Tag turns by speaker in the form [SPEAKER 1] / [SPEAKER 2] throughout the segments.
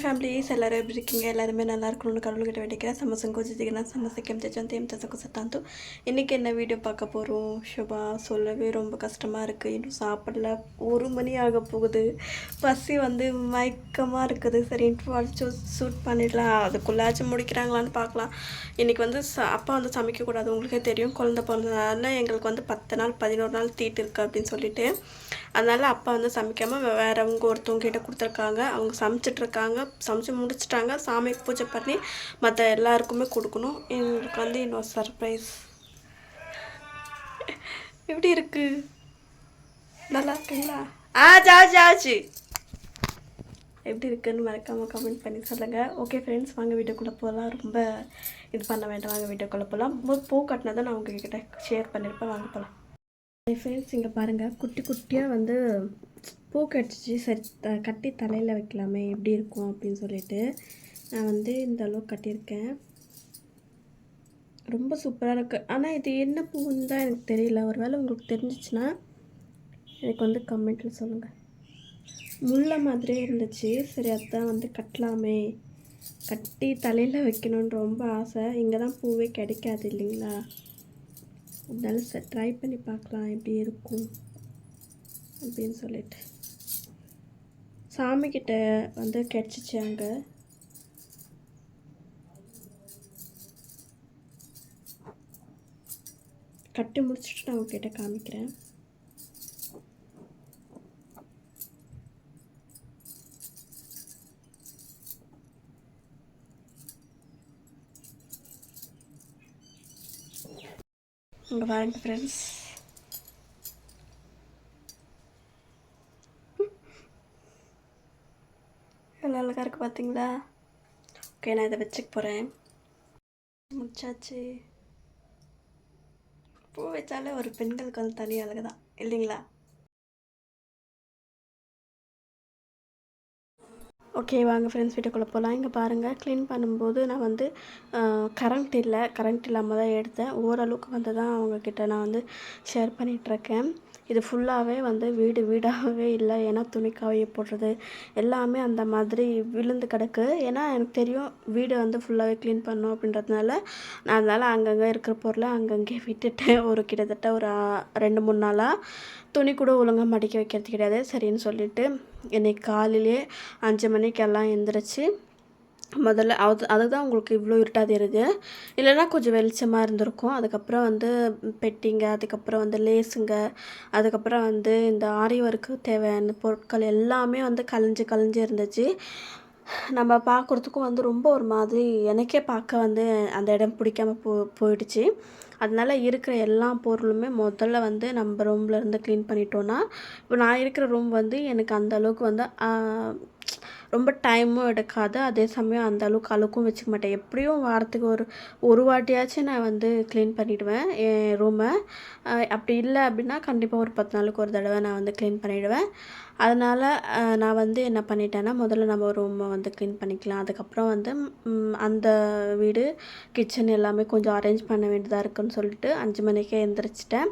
[SPEAKER 1] families எல்லாரும் எப்படி இருக்கீங்க எல்லாருமே நல்லா இருக்கணும்னு கடவுள்கிட்ட வேண்டிக்கிறேன் சமசங்கோ ஜிதிகனா சமசக்கம் ஜெஜந்தேம் தசக்கு சத்தாந்தும் இன்றைக்கி என்ன வீடியோ பார்க்க போகிறோம் ஷுபா சொல்லவே ரொம்ப கஷ்டமாக இருக்குது இன்னும் சாப்பிடல ஒரு மணி ஆக போகுது பசி வந்து மயக்கமாக இருக்குது சரி இன்ட்ரோ சூட் பண்ணிடலாம் அதுக்குள்ளாச்சும் முடிக்கிறாங்களான்னு பார்க்கலாம் இன்றைக்கி வந்து அப்பா வந்து சமைக்கக்கூடாது உங்களுக்கே தெரியும் குழந்த பிறந்ததுனால எங்களுக்கு வந்து பத்து நாள் பதினோரு நாள் தீட்டு இருக்குது அப்படின்னு சொல்லிட்டு அதனால் அப்பா வந்து சமைக்காமல் வேறவங்க ஒருத்தவங்க கிட்டே கொடுத்துருக்காங்க அவங்க சமைச்சிட்ருக்காங்க வச்சுட்டாங்க சமைச்சு முடிச்சுட்டாங்க சாமிக்கு பூஜை பண்ணி மற்ற எல்லாருக்குமே கொடுக்கணும் எங்களுக்கு வந்து இன்னொரு சர்ப்ரைஸ் எப்படி இருக்கு நல்லா இருக்குங்களா ஆ ஜாச்சு ஆச்சு எப்படி இருக்குன்னு மறக்காமல் கமெண்ட் பண்ணி சொல்லுங்கள் ஓகே ஃப்ரெண்ட்ஸ் வாங்க வீட்டுக்குள்ளே போகலாம் ரொம்ப இது பண்ண வேண்டாம் வாங்க வீட்டுக்குள்ளே போகலாம் பூ கட்டினதை நான் கிட்டே ஷேர் பண்ணியிருப்பேன் வாங்க போகலாம் ஃப்ரெண்ட்ஸ் இங்கே பாருங்கள் குட்டி குட்டியாக வந்து பூ கடிச்சிச்சு சரி த கட்டி தலையில் வைக்கலாமே எப்படி இருக்கும் அப்படின்னு சொல்லிட்டு நான் வந்து இந்த அளவுக்கு கட்டியிருக்கேன் ரொம்ப சூப்பராக இருக்குது ஆனால் இது என்ன பூன்னு தான் எனக்கு தெரியல ஒரு வேளை உங்களுக்கு தெரிஞ்சிச்சுன்னா எனக்கு வந்து கமெண்ட்டில் சொல்லுங்கள் முல்லை மாதிரியே இருந்துச்சு சரி அதுதான் வந்து கட்டலாமே கட்டி தலையில் வைக்கணும்னு ரொம்ப ஆசை இங்கே தான் பூவே கிடைக்காது இல்லைங்களா அதனால ட்ரை பண்ணி பார்க்கலாம் எப்படி இருக்கும் அப்படின்னு சொல்லிட்டு சாமிக்கிட்ட வந்து கிடச்சிச்சு அங்கே கட்டி முடிச்சுட்டு நான் உங்ககிட்ட காமிக்கிறேன் உங்கள் வாங்க ஃப்ரெண்ட்ஸ் பார்த்தீங்களா ஓகே நான் இதை வச்சுக்க போகிறேன் முடிச்சாச்சு பூ வச்சாலே ஒரு பெண்களுக்கு வந்து தனி அழகு தான் இல்லைங்களா ஓகே வாங்க ஃப்ரெண்ட்ஸ் வீட்டுக்குள்ளே போகலாம் இங்கே பாருங்கள் க்ளீன் பண்ணும்போது நான் வந்து கரண்ட் இல்லை கரண்ட் இல்லாமல் தான் எடுத்தேன் ஓரளவுக்கு வந்து தான் அவங்கக்கிட்ட நான் வந்து ஷேர் பண்ணிகிட்ருக்கேன் இது ஃபுல்லாகவே வந்து வீடு வீடாகவே இல்லை ஏன்னா துணிக்காவையை போடுறது எல்லாமே அந்த மாதிரி விழுந்து கிடக்கு ஏன்னா எனக்கு தெரியும் வீடு வந்து ஃபுல்லாகவே க்ளீன் பண்ணும் அப்படின்றதுனால நான் அதனால் அங்கங்கே இருக்கிற பொருளை அங்கங்கே விட்டுட்டேன் ஒரு கிட்டத்தட்ட ஒரு ரெண்டு மூணு நாளாக துணி கூட ஒழுங்காக மடிக்க வைக்கிறது கிடையாது சரின்னு சொல்லிட்டு என்னை காலையிலே அஞ்சு மணிக்கெல்லாம் எழுந்திரிச்சு முதல்ல அது அதுதான் உங்களுக்கு இவ்வளோ இருட்டாக தெரியுது இல்லைன்னா கொஞ்சம் வெளிச்சமாக இருந்திருக்கும் அதுக்கப்புறம் வந்து பெட்டிங்க அதுக்கப்புறம் வந்து லேஸுங்க அதுக்கப்புறம் வந்து இந்த ஆரி ஒர்க்கு தேவையான பொருட்கள் எல்லாமே வந்து கலைஞ்சு கலைஞ்சு இருந்துச்சு நம்ம பார்க்குறதுக்கும் வந்து ரொம்ப ஒரு மாதிரி எனக்கே பார்க்க வந்து அந்த இடம் பிடிக்காம போ போயிடுச்சு அதனால் இருக்கிற எல்லா பொருளுமே முதல்ல வந்து நம்ம ரூமில் இருந்து க்ளீன் பண்ணிட்டோன்னா இப்போ நான் இருக்கிற ரூம் வந்து எனக்கு அந்த அளவுக்கு வந்து ரொம்ப டைமும் எடுக்காது அதே சமயம் அந்த அளவுக்கு அழுக்கும் வச்சுக்க மாட்டேன் எப்படியும் வாரத்துக்கு ஒரு ஒரு வாட்டியாச்சும் நான் வந்து க்ளீன் பண்ணிவிடுவேன் என் ரூமை அப்படி இல்லை அப்படின்னா கண்டிப்பாக ஒரு பத்து நாளுக்கு ஒரு தடவை நான் வந்து க்ளீன் பண்ணிவிடுவேன் அதனால் நான் வந்து என்ன பண்ணிட்டேன்னா முதல்ல நம்ம ரூமை வந்து க்ளீன் பண்ணிக்கலாம் அதுக்கப்புறம் வந்து அந்த வீடு கிச்சன் எல்லாமே கொஞ்சம் அரேஞ்ச் பண்ண வேண்டியதாக இருக்குன்னு சொல்லிட்டு அஞ்சு மணிக்கே எந்திரிச்சிட்டேன்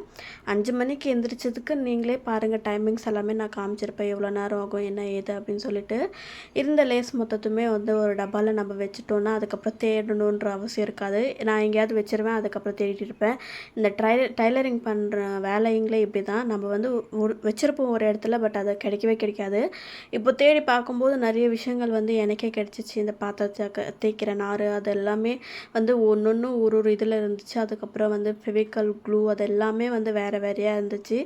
[SPEAKER 1] அஞ்சு மணிக்கு எந்திரிச்சதுக்கு நீங்களே பாருங்கள் டைமிங்ஸ் எல்லாமே நான் காமிச்சிருப்பேன் எவ்வளோ நேரம் ஆகும் என்ன ஏது அப்படின்னு சொல்லிட்டு இருந்த லேஸ் மொத்தத்துமே வந்து ஒரு டப்பாவில் நம்ம வச்சுட்டோன்னா அதுக்கப்புறம் தேடணுன்ற அவசியம் இருக்காது நான் எங்கேயாவது வச்சுருவேன் அதுக்கப்புறம் தேடிட்டு இருப்பேன் இந்த ட்ரை டைலரிங் பண்ணுற வேலைங்களே இப்படி தான் நம்ம வந்து வச்சுருப்போம் ஒரு இடத்துல பட் அதை கிடைக்கும் கிடைக்கவே கிடைக்காது இப்போ தேடி பார்க்கும்போது நிறைய விஷயங்கள் வந்து எனக்கே கிடச்சிச்சு இந்த பாத்திரத்தை தேய்க்கிற நார் அது எல்லாமே வந்து ஒன்று ஒரு ஒரு இதில் இருந்துச்சு அதுக்கப்புறம் வந்து ஃபெவிக்கல் க்ளூ அது எல்லாமே வந்து வேறு வேறையாக இருந்துச்சு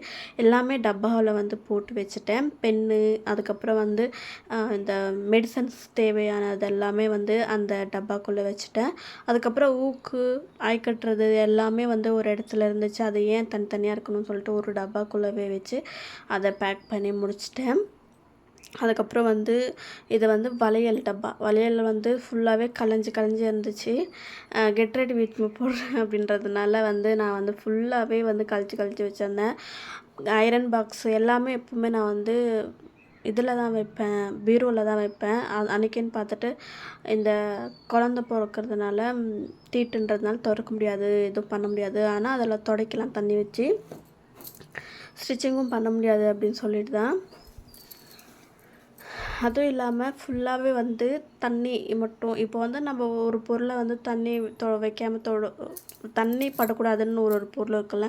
[SPEAKER 1] எல்லாமே டப்பாவில் வந்து போட்டு வச்சுட்டேன் பென்னு அதுக்கப்புறம் வந்து இந்த மெடிசன்ஸ் தேவையானது எல்லாமே வந்து அந்த டப்பாக்குள்ளே வச்சுட்டேன் அதுக்கப்புறம் ஊக்கு ஆய் கட்டுறது எல்லாமே வந்து ஒரு இடத்துல இருந்துச்சு அது ஏன் தனித்தனியாக இருக்கணும்னு சொல்லிட்டு ஒரு டப்பாக்குள்ளவே வச்சு அதை பேக் பண்ணி முடிச்சுட்டேன் வச்சுட்டேன் அதுக்கப்புறம் வந்து இதை வந்து வளையல் டப்பா வளையல் வந்து ஃபுல்லாகவே கலைஞ்சி கலைஞ்சி இருந்துச்சு கெட் ரெடி வீட் போடுறேன் அப்படின்றதுனால வந்து நான் வந்து ஃபுல்லாகவே வந்து கழிச்சு கழிச்சு வச்சுருந்தேன் ஐரன் பாக்ஸ் எல்லாமே எப்பவுமே நான் வந்து இதில் தான் வைப்பேன் பீரோவில் தான் வைப்பேன் அன்றைக்கின்னு பார்த்துட்டு இந்த குழந்த பிறக்கிறதுனால தீட்டுன்றதுனால திறக்க முடியாது எதுவும் பண்ண முடியாது ஆனால் அதில் துடைக்கலாம் தண்ணி வச்சு ஸ்டிச்சிங்கும் பண்ண முடியாது அப்படின்னு சொல்லிட்டு தான் அதுவும் இல்லாமல் ஃபுல்லாகவே வந்து தண்ணி மட்டும் இப்போ வந்து நம்ம ஒரு பொருளை வந்து தண்ணி தொ வைக்காமல் தொ தண்ணி படக்கூடாதுன்னு ஒரு ஒரு பொருள் இருக்குல்ல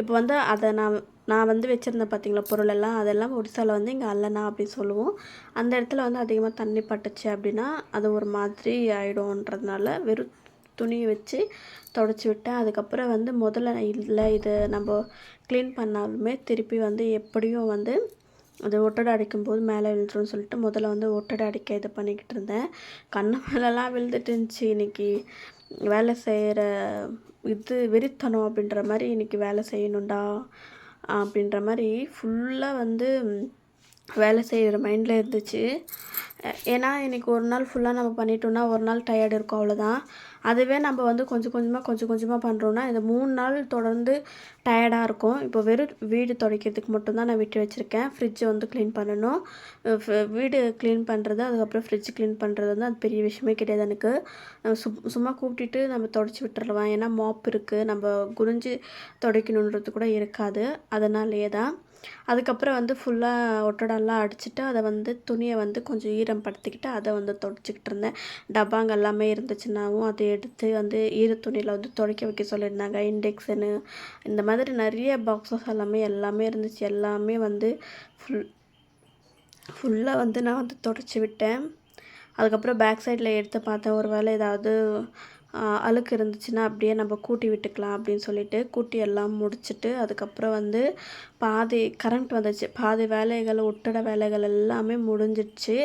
[SPEAKER 1] இப்போ வந்து அதை நான் நான் வந்து வச்சுருந்தேன் பார்த்தீங்களா பொருளெல்லாம் அதெல்லாம் ஒடிசாவில் வந்து இங்கே அல்லனா அப்படின்னு சொல்லுவோம் அந்த இடத்துல வந்து அதிகமாக தண்ணி பட்டுச்சு அப்படின்னா அது ஒரு மாதிரி ஆகிடும்ன்றதுனால வெறும் துணியை வச்சு தொடச்சி விட்டேன் அதுக்கப்புறம் வந்து முதல்ல இல்லை இது நம்ம க்ளீன் பண்ணாலுமே திருப்பி வந்து எப்படியும் வந்து அது ஒட்டடை அடிக்கும்போது மேலே விழுந்துடும் சொல்லிட்டு முதல்ல வந்து ஒட்டடை அடிக்க இது பண்ணிக்கிட்டு இருந்தேன் கண்ணு மேலெலாம் விழுந்துட்டு இருந்துச்சு இன்னைக்கு வேலை செய்கிற இது வெறித்தனம் அப்படின்ற மாதிரி இன்றைக்கி வேலை செய்யணும்டா அப்படின்ற மாதிரி ஃபுல்லாக வந்து வேலை செய்கிற மைண்டில் இருந்துச்சு ஏன்னா இன்றைக்கி ஒரு நாள் ஃபுல்லாக நம்ம பண்ணிட்டோம்னா ஒரு நாள் டயர்டு இருக்கும் அவ்வளோதான் அதுவே நம்ம வந்து கொஞ்சம் கொஞ்சமாக கொஞ்சம் கொஞ்சமாக பண்ணுறோன்னா இந்த மூணு நாள் தொடர்ந்து டயர்டாக இருக்கும் இப்போ வெறும் வீடு துடைக்கிறதுக்கு மட்டும்தான் நான் விட்டு வச்சுருக்கேன் ஃப்ரிட்ஜை வந்து க்ளீன் பண்ணணும் வீடு க்ளீன் பண்ணுறது அதுக்கப்புறம் ஃப்ரிட்ஜ் க்ளீன் பண்ணுறது வந்து அது பெரிய விஷயமே கிடையாது எனக்கு சு சும்மா கூப்பிட்டுட்டு நம்ம தொடச்சி விட்டுறலாம் ஏன்னா மாப் இருக்குது நம்ம குறிஞ்சி துடைக்கணுன்றது கூட இருக்காது அதனாலேயே தான் அதுக்கப்புறம் வந்து ஃபுல்லாக ஒட்டடெல்லாம் அடிச்சுட்டு அதை வந்து துணியை வந்து கொஞ்சம் ஈரம் படுத்திக்கிட்டு அதை வந்து துடைச்சிக்கிட்டு இருந்தேன் டப்பாங்க எல்லாமே இருந்துச்சுன்னாவும் அதை எடுத்து வந்து ஈர துணியில் வந்து துடைக்க வைக்க சொல்லியிருந்தாங்க இண்டெக்ஷனு இந்த மாதிரி நிறைய பாக்ஸஸ் எல்லாமே எல்லாமே இருந்துச்சு எல்லாமே வந்து ஃபுல் ஃபுல்லாக வந்து நான் வந்து துடைச்சி விட்டேன் அதுக்கப்புறம் பேக் சைடில் எடுத்து பார்த்தேன் ஒரு வேளை ஏதாவது அழுக்கு இருந்துச்சுன்னா அப்படியே நம்ம கூட்டி விட்டுக்கலாம் அப்படின்னு சொல்லிட்டு கூட்டி எல்லாம் முடிச்சுட்டு அதுக்கப்புறம் வந்து பாதி கரண்ட் வந்துச்சு பாதி வேலைகள் ஒட்டட வேலைகள் எல்லாமே முடிஞ்சிடுச்சு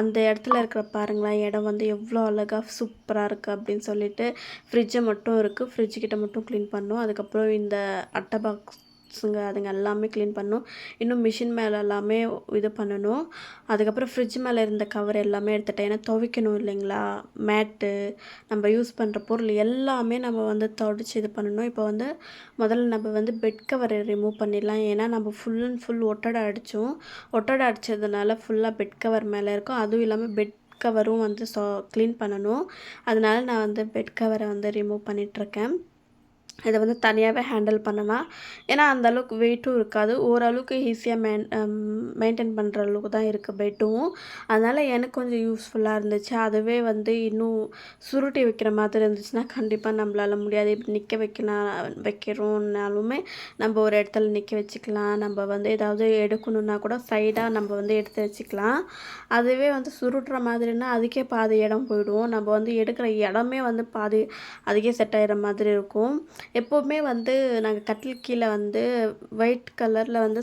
[SPEAKER 1] அந்த இடத்துல இருக்கிற பாருங்களேன் இடம் வந்து எவ்வளோ அழகாக சூப்பராக இருக்குது அப்படின்னு சொல்லிட்டு ஃப்ரிட்ஜை மட்டும் இருக்குது ஃப்ரிட்ஜு கிட்ட மட்டும் க்ளீன் பண்ணோம் அதுக்கப்புறம் இந்த அட்டை பாக்ஸ் பாட்ஸுங்க அதுங்க எல்லாமே க்ளீன் பண்ணணும் இன்னும் மிஷின் மேலே எல்லாமே இது பண்ணணும் அதுக்கப்புறம் ஃப்ரிட்ஜ் மேலே இருந்த கவர் எல்லாமே எடுத்துட்டேன் ஏன்னா துவைக்கணும் இல்லைங்களா மேட்டு நம்ம யூஸ் பண்ணுற பொருள் எல்லாமே நம்ம வந்து துடைச்சி இது பண்ணணும் இப்போ வந்து முதல்ல நம்ம வந்து பெட் கவரை ரிமூவ் பண்ணிடலாம் ஏன்னா நம்ம ஃபுல் அண்ட் ஃபுல் ஒட்டடை அடித்தோம் ஒட்டடை அடித்ததுனால ஃபுல்லாக பெட் கவர் மேலே இருக்கும் அதுவும் இல்லாமல் பெட் கவரும் வந்து சோ க்ளீன் பண்ணணும் அதனால நான் வந்து பெட் கவரை வந்து ரிமூவ் பண்ணிகிட்ருக்கேன் இதை வந்து தனியாகவே ஹேண்டில் பண்ணலாம் ஏன்னா அந்த அளவுக்கு வெயிட்டும் இருக்காது ஓரளவுக்கு ஈஸியாக மெயின் மெயின்டைன் பண்ணுற அளவுக்கு தான் இருக்குது பெட்டும் அதனால் எனக்கு கொஞ்சம் யூஸ்ஃபுல்லாக இருந்துச்சு அதுவே வந்து இன்னும் சுருட்டி வைக்கிற மாதிரி இருந்துச்சுன்னா கண்டிப்பாக நம்மளால் முடியாது இப்போ நிற்க வைக்கலாம் வைக்கிறோம்னாலுமே நம்ம ஒரு இடத்துல நிற்க வச்சுக்கலாம் நம்ம வந்து ஏதாவது எடுக்கணுன்னா கூட சைடாக நம்ம வந்து எடுத்து வச்சுக்கலாம் அதுவே வந்து சுருட்டுற மாதிரினா அதுக்கே பாதி இடம் போயிடுவோம் நம்ம வந்து எடுக்கிற இடமே வந்து பாதி அதுக்கே செட் ஆகிற மாதிரி இருக்கும் எப்போவுமே வந்து நாங்கள் கட்டில் கீழே வந்து ஒயிட் கலரில் வந்து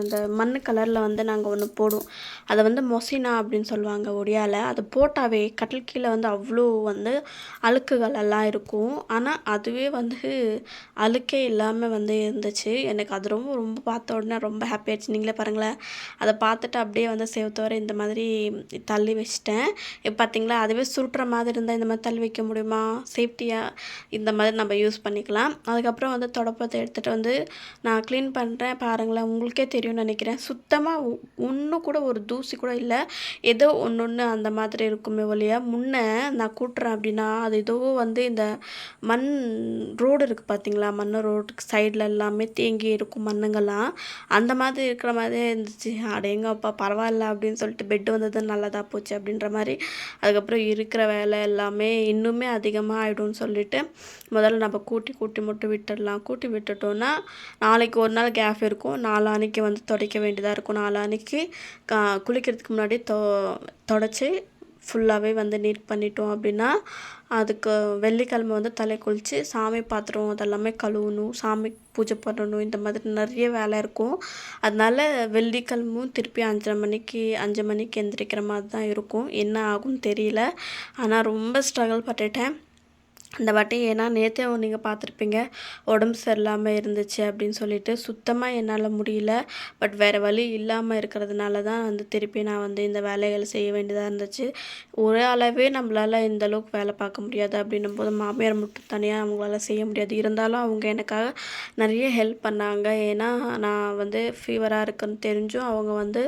[SPEAKER 1] அந்த மண் கலரில் வந்து நாங்கள் ஒன்று போடுவோம் அதை வந்து மொசினா அப்படின்னு சொல்லுவாங்க ஒடியால் அது போட்டாவே கட்டில் கீழே வந்து அவ்வளோ வந்து அழுக்குகள் எல்லாம் இருக்கும் ஆனால் அதுவே வந்து அழுக்கே இல்லாமல் வந்து இருந்துச்சு எனக்கு அது ரொம்ப ரொம்ப பார்த்த உடனே ரொம்ப ஹாப்பியாகிடுச்சு நீங்களே பாருங்களேன் அதை பார்த்துட்டு அப்படியே வந்து சேவத்தோர இந்த மாதிரி தள்ளி வச்சிட்டேன் இப்போ பார்த்தீங்களா அதுவே சுருட்டுற மாதிரி இருந்தால் இந்த மாதிரி தள்ளி வைக்க முடியுமா சேஃப்டியாக இந்த மாதிரி நம்ம யூஸ் பண்ணிக்கலாம் பண்ணிக்கலாம் அதுக்கப்புறம் வந்து தொடப்பத்தை எடுத்துகிட்டு வந்து நான் க்ளீன் பண்ணுறேன் பாருங்களேன் உங்களுக்கே தெரியும்னு நினைக்கிறேன் சுத்தமாக ஒன்று கூட ஒரு தூசி கூட இல்லை ஏதோ ஒன்று ஒன்று அந்த மாதிரி இருக்குமே ஒழியா முன்னே நான் கூட்டுறேன் அப்படின்னா அது ஏதோ வந்து இந்த மண் ரோடு இருக்குது பார்த்தீங்களா மண் ரோடுக்கு சைடில் எல்லாமே தேங்கி இருக்கும் மண்ணுங்கள்லாம் அந்த மாதிரி இருக்கிற மாதிரி இருந்துச்சு அடேங்கப்பா பரவாயில்ல அப்படின்னு சொல்லிட்டு பெட்டு வந்தது நல்லதாக போச்சு அப்படின்ற மாதிரி அதுக்கப்புறம் இருக்கிற வேலை எல்லாமே இன்னுமே அதிகமாக ஆகிடும்னு சொல்லிட்டு முதல்ல நம்ம கூட்டி கூட்டி மட்டும் விட்டுடலாம் கூட்டி விட்டுட்டோன்னா நாளைக்கு ஒரு நாள் கேப் இருக்கும் நாளான்னைக்கு வந்து துடைக்க வேண்டியதாக இருக்கும் நாளான்னைக்கு குளிக்கிறதுக்கு முன்னாடி தொ தொடச்சி ஃபுல்லாகவே வந்து நீட் பண்ணிட்டோம் அப்படின்னா அதுக்கு வெள்ளிக்கிழமை வந்து தலை குளித்து சாமி பாத்திரம் அதெல்லாமே கழுவணும் சாமி பூஜை பண்ணணும் இந்த மாதிரி நிறைய வேலை இருக்கும் அதனால வெள்ளிக்கிழமும் திருப்பி அஞ்சரை மணிக்கு அஞ்சு மணிக்கு எந்திரிக்கிற மாதிரி தான் இருக்கும் என்ன ஆகும்னு தெரியல ஆனால் ரொம்ப ஸ்ட்ரகிள் பட்டுட்டேன் இந்த வாட்டி ஏன்னா நேற்றே நீங்கள் பார்த்துருப்பீங்க உடம்பு சரியில்லாமல் இருந்துச்சு அப்படின்னு சொல்லிட்டு சுத்தமாக என்னால் முடியல பட் வேறு வழி இல்லாமல் இருக்கிறதுனால தான் வந்து திருப்பி நான் வந்து இந்த வேலைகளை செய்ய வேண்டியதாக இருந்துச்சு ஒரே அளவே நம்மளால் இந்த அளவுக்கு வேலை பார்க்க முடியாது அப்படின்னும் போது மாமியார் மட்டும் தனியாக அவங்களால செய்ய முடியாது இருந்தாலும் அவங்க எனக்காக நிறைய ஹெல்ப் பண்ணாங்க ஏன்னா நான் வந்து ஃபீவராக இருக்குன்னு தெரிஞ்சும் அவங்க வந்து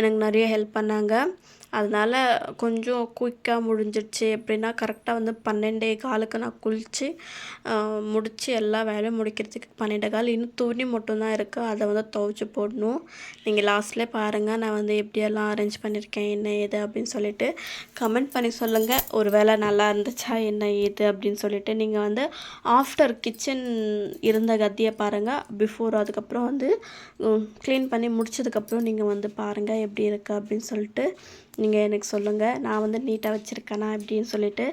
[SPEAKER 1] எனக்கு நிறைய ஹெல்ப் பண்ணாங்க அதனால் கொஞ்சம் குயிக்காக முடிஞ்சிடுச்சு எப்படின்னா கரெக்டாக வந்து பன்னெண்டே காலுக்கு நான் குளித்து முடித்து எல்லா வேலையும் முடிக்கிறதுக்கு பன்னெண்டு கால் இன்னும் துணி மட்டும்தான் இருக்குது அதை வந்து துவைச்சி போடணும் நீங்கள் லாஸ்ட்லேயே பாருங்கள் நான் வந்து எப்படியெல்லாம் அரேஞ்ச் பண்ணியிருக்கேன் என்ன ஏது அப்படின்னு சொல்லிட்டு கமெண்ட் பண்ணி சொல்லுங்கள் ஒரு வேளை நல்லா இருந்துச்சா என்ன ஏது அப்படின்னு சொல்லிட்டு நீங்கள் வந்து ஆஃப்டர் கிச்சன் இருந்த கத்தியை பாருங்கள் பிஃபோர் அதுக்கப்புறம் வந்து க்ளீன் பண்ணி முடிச்சதுக்கப்புறம் நீங்கள் வந்து பாருங்கள் எப்படி இருக்குது அப்படின்னு சொல்லிட்டு நீங்கள் எனக்கு சொல்லுங்கள் நான் வந்து நீட்டாக வச்சுருக்கேனா அப்படின்னு சொல்லிவிட்டு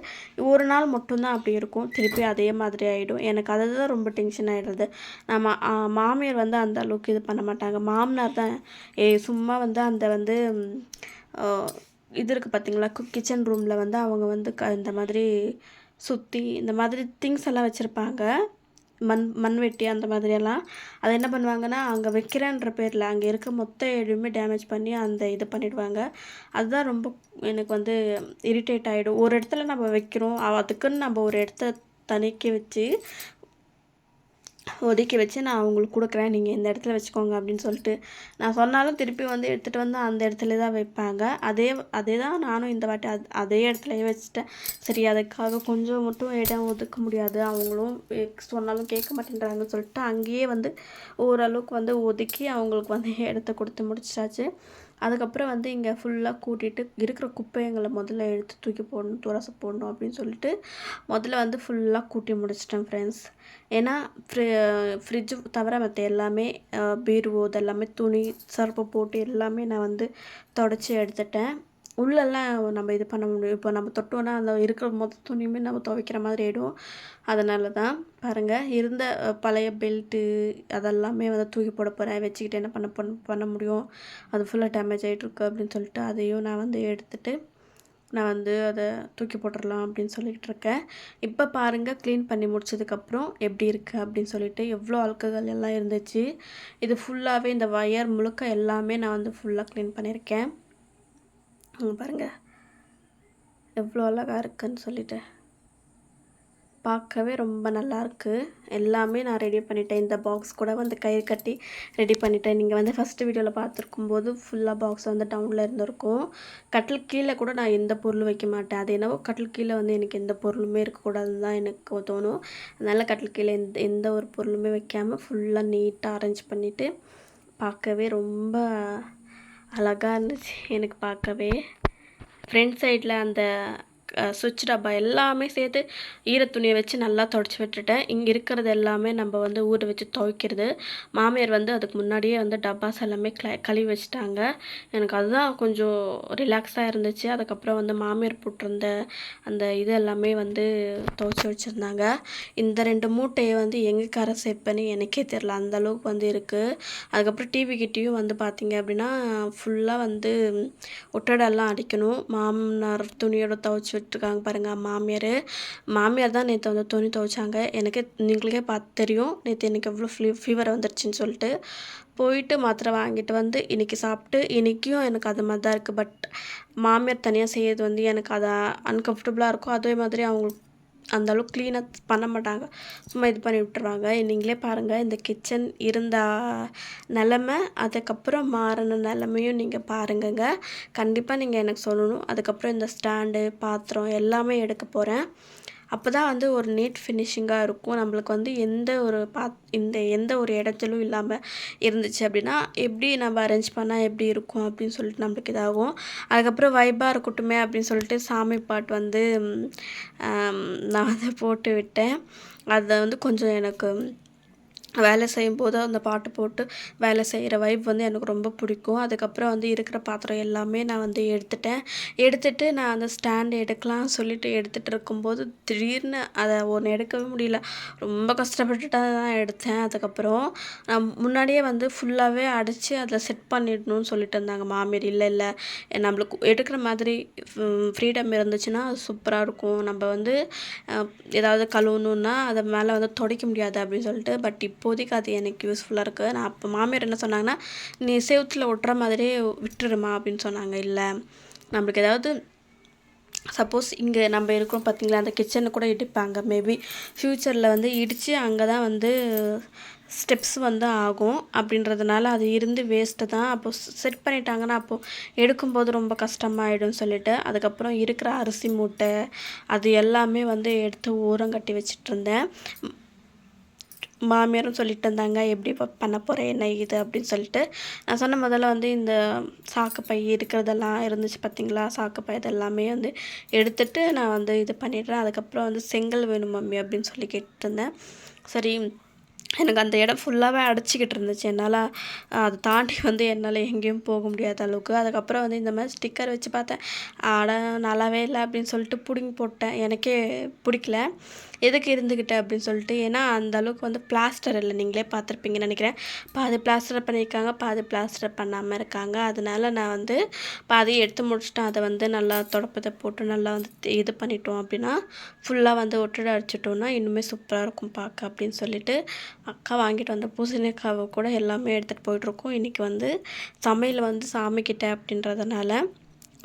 [SPEAKER 1] ஒரு நாள் மட்டும்தான் அப்படி இருக்கும் திருப்பி அதே மாதிரி ஆகிடும் எனக்கு அதுதான் ரொம்ப டென்ஷன் ஆகிடுது நம்ம மாமியார் வந்து அந்த அளவுக்கு இது பண்ண மாட்டாங்க மாமனார் தான் ஏ சும்மா வந்து அந்த வந்து இது இருக்குது பார்த்தீங்களா கிச்சன் ரூமில் வந்து அவங்க வந்து க இந்த மாதிரி சுற்றி இந்த மாதிரி திங்ஸ் எல்லாம் வச்சுருப்பாங்க மண் மண்வெட்டி அந்த மாதிரியெல்லாம் அதை என்ன பண்ணுவாங்கன்னா அங்கே வைக்கிறேன்ற பேரில் அங்கே இருக்க மொத்த எதுவுமே டேமேஜ் பண்ணி அந்த இது பண்ணிவிடுவாங்க அதுதான் ரொம்ப எனக்கு வந்து இரிட்டேட் ஆகிடும் ஒரு இடத்துல நம்ம வைக்கிறோம் அதுக்குன்னு நம்ம ஒரு இடத்த தணிக்க வச்சு ஒதுக்கி வச்சு நான் அவங்களுக்கு கொடுக்குறேன் நீங்கள் இந்த இடத்துல வச்சுக்கோங்க அப்படின்னு சொல்லிட்டு நான் சொன்னாலும் திருப்பி வந்து எடுத்துகிட்டு வந்து அந்த இடத்துல தான் வைப்பாங்க அதே அதே தான் நானும் இந்த வாட்டி அது அதே இடத்துலையே வச்சுட்டேன் சரி அதுக்காக கொஞ்சம் மட்டும் இடம் ஒதுக்க முடியாது அவங்களும் சொன்னாலும் கேட்க மாட்டேன்றாங்கன்னு சொல்லிட்டு அங்கேயே வந்து ஓரளவுக்கு வந்து ஒதுக்கி அவங்களுக்கு வந்து இடத்த கொடுத்து முடிச்சாச்சு அதுக்கப்புறம் வந்து இங்கே ஃபுல்லாக கூட்டிகிட்டு இருக்கிற குப்பைங்களை முதல்ல எடுத்து தூக்கி போடணும் துரச போடணும் அப்படின்னு சொல்லிட்டு முதல்ல வந்து ஃபுல்லாக கூட்டி முடிச்சிட்டேன் ஃப்ரெண்ட்ஸ் ஏன்னா ஃப்ரி ஃப்ரிட்ஜு தவிர மற்ற எல்லாமே பீருவோ இதெல்லாமே துணி சர்ப்பு போட்டு எல்லாமே நான் வந்து தொடச்சி எடுத்துட்டேன் உள்ளெல்லாம் நம்ம இது பண்ண முடியும் இப்போ நம்ம தொட்டோன்னா அந்த இருக்கிற மொத்த துணியுமே நம்ம துவைக்கிற மாதிரி ஆகிடும் அதனால தான் பாருங்கள் இருந்த பழைய பெல்ட்டு அதெல்லாமே வந்து தூக்கி போட போகிறேன் வச்சுக்கிட்டு என்ன பண்ண பண்ண பண்ண முடியும் அது ஃபுல்லாக டேமேஜ் ஆகிட்டுருக்கு அப்படின்னு சொல்லிட்டு அதையும் நான் வந்து எடுத்துகிட்டு நான் வந்து அதை தூக்கி போட்டுடலாம் அப்படின்னு சொல்லிகிட்டு இருக்கேன் இப்போ பாருங்கள் க்ளீன் பண்ணி முடிச்சதுக்கப்புறம் எப்படி இருக்குது அப்படின்னு சொல்லிட்டு எவ்வளோ அழுக்குகள் எல்லாம் இருந்துச்சு இது ஃபுல்லாகவே இந்த ஒயர் முழுக்க எல்லாமே நான் வந்து ஃபுல்லாக க்ளீன் பண்ணியிருக்கேன் பாருங்கள் எவ்வளோ அழகாக இருக்குன்னு சொல்லிவிட்டு பார்க்கவே ரொம்ப நல்லாயிருக்கு எல்லாமே நான் ரெடி பண்ணிட்டேன் இந்த பாக்ஸ் கூட வந்து கயிறு கட்டி ரெடி பண்ணிட்டேன் நீங்கள் வந்து ஃபஸ்ட்டு வீடியோவில் பார்த்துருக்கும் போது ஃபுல்லாக பாக்ஸ் வந்து டவுனில் இருந்திருக்கும் கட்டில் கீழே கூட நான் எந்த பொருளும் வைக்க மாட்டேன் அது என்னவோ கட்டில் கீழே வந்து எனக்கு எந்த பொருளுமே இருக்கக்கூடாது தான் எனக்கு தோணும் அதனால் கட்டில் கீழே எந்த எந்த ஒரு பொருளுமே வைக்காமல் ஃபுல்லாக நீட்டாக அரேஞ்ச் பண்ணிவிட்டு பார்க்கவே ரொம்ப அழகாக இருந்துச்சு எனக்கு பார்க்கவே ஃப்ரண்ட் சைடில் அந்த சுவிட்ச் டப்பா எல்லாமே சேர்த்து ஈரத்துணியை வச்சு நல்லா தொடச்சி விட்டுட்டேன் இங்கே இருக்கிறது எல்லாமே நம்ம வந்து ஊற வச்சு துவைக்கிறது மாமியார் வந்து அதுக்கு முன்னாடியே வந்து டப்பாஸ் எல்லாமே கழுவி வச்சுட்டாங்க எனக்கு அதுதான் கொஞ்சம் ரிலாக்ஸாக இருந்துச்சு அதுக்கப்புறம் வந்து மாமியார் போட்டிருந்த அந்த இது எல்லாமே வந்து துவைச்சி வச்சுருந்தாங்க இந்த ரெண்டு மூட்டையை வந்து எங்கே கரை சேப்பேன்னு எனக்கே தெரில அந்தளவுக்கு வந்து இருக்குது அதுக்கப்புறம் டிவி கிட்டேயும் வந்து பார்த்திங்க அப்படின்னா ஃபுல்லாக வந்து ஒட்டடெல்லாம் அடிக்கணும் மாமனார் துணியோட துவைச்சி கொடுத்துட்ருக்காங்க பாருங்கள் மாமியார் மாமியார் தான் நேற்று வந்து துணி துவைச்சாங்க எனக்கே நீங்களுக்கே பார்த்து தெரியும் நேற்று எனக்கு எவ்வளோ ஃபீ ஃபீவர் வந்துருச்சுன்னு சொல்லிட்டு போயிட்டு மாத்திரை வாங்கிட்டு வந்து இன்றைக்கி சாப்பிட்டு இன்றைக்கும் எனக்கு அது மாதிரி தான் இருக்குது பட் மாமியார் தனியாக செய்யறது வந்து எனக்கு அதை அன்கம்ஃபர்டபுளாக இருக்கும் அதே மாதிரி அவங்களுக்கு அந்தளவுக்கு க்ளீனாக பண்ண மாட்டாங்க சும்மா இது பண்ணி விட்டுருவாங்க நீங்களே பாருங்கள் இந்த கிச்சன் இருந்த நிலமை அதுக்கப்புறம் மாறின நிலமையும் நீங்கள் பாருங்கங்க கண்டிப்பாக நீங்கள் எனக்கு சொல்லணும் அதுக்கப்புறம் இந்த ஸ்டாண்டு பாத்திரம் எல்லாமே எடுக்க போகிறேன் அப்போ தான் வந்து ஒரு நீட் ஃபினிஷிங்காக இருக்கும் நம்மளுக்கு வந்து எந்த ஒரு பாத் இந்த எந்த ஒரு இடைச்சலும் இல்லாமல் இருந்துச்சு அப்படின்னா எப்படி நம்ம அரேஞ்ச் பண்ணால் எப்படி இருக்கும் அப்படின்னு சொல்லிட்டு நம்மளுக்கு இதாகும் அதுக்கப்புறம் வைபாக இருக்கட்டுமே அப்படின்னு சொல்லிட்டு சாமி பாட்டு வந்து நான் வந்து போட்டு விட்டேன் அதை வந்து கொஞ்சம் எனக்கு வேலை செய்யும் போது அந்த பாட்டு போட்டு வேலை செய்கிற வைப் வந்து எனக்கு ரொம்ப பிடிக்கும் அதுக்கப்புறம் வந்து இருக்கிற பாத்திரம் எல்லாமே நான் வந்து எடுத்துட்டேன் எடுத்துட்டு நான் அந்த ஸ்டாண்ட் எடுக்கலாம்னு சொல்லிட்டு எடுத்துகிட்டு இருக்கும்போது திடீர்னு அதை ஒன்று எடுக்கவே முடியல ரொம்ப கஷ்டப்பட்டுட்டு தான் எடுத்தேன் அதுக்கப்புறம் நான் முன்னாடியே வந்து ஃபுல்லாகவே அடித்து அதில் செட் பண்ணிடணும்னு சொல்லிட்டு இருந்தாங்க மாமியார் இல்லை இல்லை நம்மளுக்கு எடுக்கிற மாதிரி ஃப்ரீடம் இருந்துச்சுன்னா அது சூப்பராக இருக்கும் நம்ம வந்து ஏதாவது கழுவணுன்னா அதை மேலே வந்து துடைக்க முடியாது அப்படின்னு சொல்லிட்டு பட் இப்போ இப்போதைக்கு அது எனக்கு யூஸ்ஃபுல்லாக இருக்குது நான் அப்போ மாமியார் என்ன சொன்னாங்கன்னா நீ செவத்தில் ஒட்டுற மாதிரியே விட்டுருமா அப்படின்னு சொன்னாங்க இல்லை நம்மளுக்கு ஏதாவது சப்போஸ் இங்கே நம்ம இருக்கிறோம் பார்த்தீங்களா அந்த கிச்சனை கூட இடிப்பாங்க மேபி ஃப்யூச்சரில் வந்து இடித்து அங்கே தான் வந்து ஸ்டெப்ஸ் வந்து ஆகும் அப்படின்றதுனால அது இருந்து வேஸ்ட்டு தான் அப்போது செட் பண்ணிட்டாங்கன்னா அப்போது எடுக்கும்போது ரொம்ப கஷ்டமாயிடும் சொல்லிட்டு அதுக்கப்புறம் இருக்கிற அரிசி மூட்டை அது எல்லாமே வந்து எடுத்து ஊரம் கட்டி வச்சிட்ருந்தேன் மாமியாரும் சொல்லிட்டு இருந்தாங்க எப்படி பண்ண போகிறேன் என்ன இது அப்படின்னு சொல்லிட்டு நான் சொன்ன முதல்ல வந்து இந்த சாக்கு பை இருக்கிறதெல்லாம் இருந்துச்சு பார்த்தீங்களா சாக்கு பை இதெல்லாமே வந்து எடுத்துட்டு நான் வந்து இது பண்ணிடுறேன் அதுக்கப்புறம் வந்து செங்கல் வேணும் மம்மி அப்படின்னு சொல்லி கேட்டுருந்தேன் சரி எனக்கு அந்த இடம் ஃபுல்லாகவே அடைச்சிக்கிட்டு இருந்துச்சு என்னால் அதை தாண்டி வந்து என்னால் எங்கேயும் போக முடியாத அளவுக்கு அதுக்கப்புறம் வந்து இந்த மாதிரி ஸ்டிக்கர் வச்சு பார்த்தேன் அட நல்லாவே இல்லை அப்படின்னு சொல்லிட்டு பிடுங்கி போட்டேன் எனக்கே பிடிக்கல எதுக்கு இருந்துக்கிட்டேன் அப்படின்னு சொல்லிட்டு ஏன்னா அந்த அளவுக்கு வந்து பிளாஸ்டர் இல்லை நீங்களே பார்த்துருப்பீங்கன்னு நினைக்கிறேன் பாதி பிளாஸ்டர் பண்ணியிருக்காங்க பாதி பிளாஸ்டர் பண்ணாமல் இருக்காங்க அதனால் நான் வந்து பாதியை எடுத்து முடிச்சுட்டேன் அதை வந்து நல்லா தொடப்பத்தை போட்டு நல்லா வந்து இது பண்ணிட்டோம் அப்படின்னா ஃபுல்லாக வந்து ஒட்டடை அடிச்சிட்டோம்னா இன்னுமே சூப்பராக இருக்கும் பார்க்க அப்படின்னு சொல்லிட்டு அக்கா வாங்கிட்டு வந்த பூசணிக்காவை கூட எல்லாமே எடுத்துகிட்டு போயிட்டுருக்கோம் இன்றைக்கி வந்து சமையல் வந்து சாமிக்கிட்டேன் அப்படின்றதுனால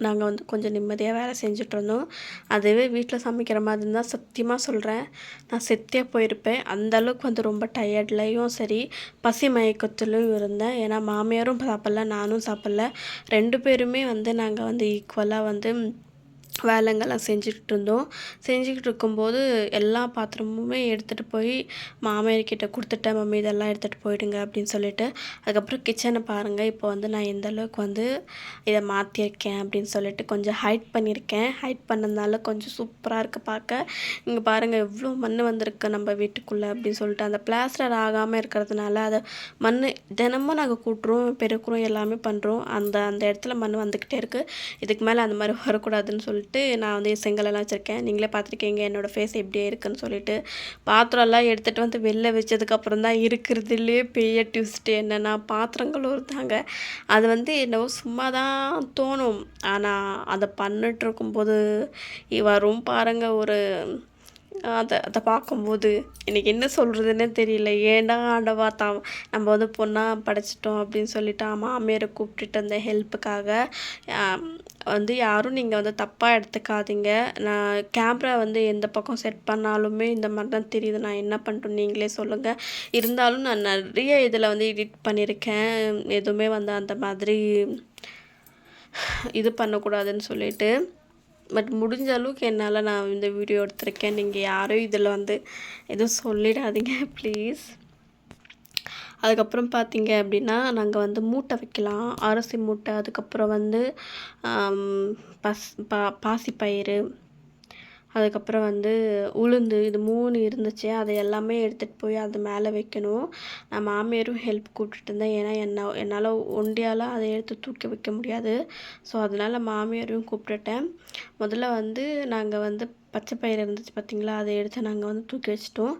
[SPEAKER 1] நாங்கள் வந்து கொஞ்சம் நிம்மதியாக வேலை செஞ்சிட்ருந்தோம் அதுவே வீட்டில் சமைக்கிற மாதிரி இருந்தால் சத்தியமாக சொல்கிறேன் நான் செத்தியாக போயிருப்பேன் அந்தளவுக்கு வந்து ரொம்ப டயர்ட்லேயும் சரி பசி மயக்கத்துலேயும் இருந்தேன் ஏன்னா மாமியாரும் சாப்பிட்ல நானும் சாப்பிட்ல ரெண்டு பேருமே வந்து நாங்கள் வந்து ஈக்குவலாக வந்து வேலைங்கள்லாம் செஞ்சுக்கிட்டு இருந்தோம் செஞ்சுக்கிட்டு இருக்கும்போது எல்லா பாத்திரமுமே எடுத்துகிட்டு போய் மாமியார்கிட்ட கொடுத்துட்டேன் மம்மி இதெல்லாம் எடுத்துகிட்டு போயிடுங்க அப்படின்னு சொல்லிட்டு அதுக்கப்புறம் கிச்சனை பாருங்கள் இப்போ வந்து நான் எந்த அளவுக்கு வந்து இதை மாற்றியிருக்கேன் அப்படின்னு சொல்லிட்டு கொஞ்சம் ஹைட் பண்ணியிருக்கேன் ஹைட் பண்ணதுனால கொஞ்சம் சூப்பராக இருக்குது பார்க்க இங்கே பாருங்கள் எவ்வளோ மண் வந்திருக்கு நம்ம வீட்டுக்குள்ளே அப்படின்னு சொல்லிட்டு அந்த பிளாஸ்டர் ஆகாமல் இருக்கிறதுனால அதை மண் தினமும் நாங்கள் கூட்டுறோம் பெருக்கிறோம் எல்லாமே பண்ணுறோம் அந்த அந்த இடத்துல மண் வந்துக்கிட்டே இருக்குது இதுக்கு மேலே அந்த மாதிரி வரக்கூடாதுன்னு சொல்லிட்டு சொல்லிட்டு நான் வந்து செங்கலெல்லாம் வச்சுருக்கேன் நீங்களே பார்த்துருக்கீங்க என்னோடய ஃபேஸ் எப்படியே இருக்குன்னு சொல்லிட்டு பாத்திரம்லாம் எடுத்துகிட்டு வந்து வெளில வச்சதுக்கப்புறம் தான் இருக்கிறதுலே பெரிய ட்விஸ்ட்டு என்னென்னா பாத்திரங்கள் ஒருத்தாங்க அது வந்து என்னவோ சும்மா தான் தோணும் ஆனால் அதை பண்ணிட்டு இருக்கும்போது வரும் பாருங்கள் ஒரு அதை அதை பார்க்கும்போது எனக்கு என்ன சொல்கிறதுன்னே தெரியல ஏண்டா ஆண்டவா தான் நம்ம வந்து பொண்ணாக படைச்சிட்டோம் அப்படின்னு சொல்லிட்டு மாமியாரை கூப்பிட்டுட்டு அந்த ஹெல்ப்புக்காக வந்து யாரும் நீங்கள் வந்து தப்பாக எடுத்துக்காதீங்க நான் கேமரா வந்து எந்த பக்கம் செட் பண்ணாலுமே இந்த மாதிரி தான் தெரியுது நான் என்ன பண்ணுறேன் நீங்களே சொல்லுங்கள் இருந்தாலும் நான் நிறைய இதில் வந்து எடிட் பண்ணியிருக்கேன் எதுவுமே வந்து அந்த மாதிரி இது பண்ணக்கூடாதுன்னு சொல்லிட்டு பட் முடிஞ்ச அளவுக்கு என்னால் நான் இந்த வீடியோ எடுத்திருக்கேன் நீங்கள் யாரும் இதில் வந்து எதுவும் சொல்லிடாதீங்க ப்ளீஸ் அதுக்கப்புறம் பார்த்தீங்க அப்படின்னா நாங்கள் வந்து மூட்டை வைக்கலாம் அரிசி மூட்டை அதுக்கப்புறம் வந்து பஸ் பா பாசிப்பயிறு அதுக்கப்புறம் வந்து உளுந்து இது மூணு இருந்துச்சு அதை எல்லாமே எடுத்துகிட்டு போய் அது மேலே வைக்கணும் நான் மாமியாரும் ஹெல்ப் கூப்பிட்டுட்டு இருந்தேன் ஏன்னா என்ன என்னால் ஒண்டியால் அதை எடுத்து தூக்கி வைக்க முடியாது ஸோ அதனால் மாமியாரையும் கூப்பிட்டுட்டேன் முதல்ல வந்து நாங்கள் வந்து பச்சை பயிர் இருந்துச்சு பார்த்திங்களா அதை எடுத்து நாங்கள் வந்து தூக்கி வச்சிட்டோம்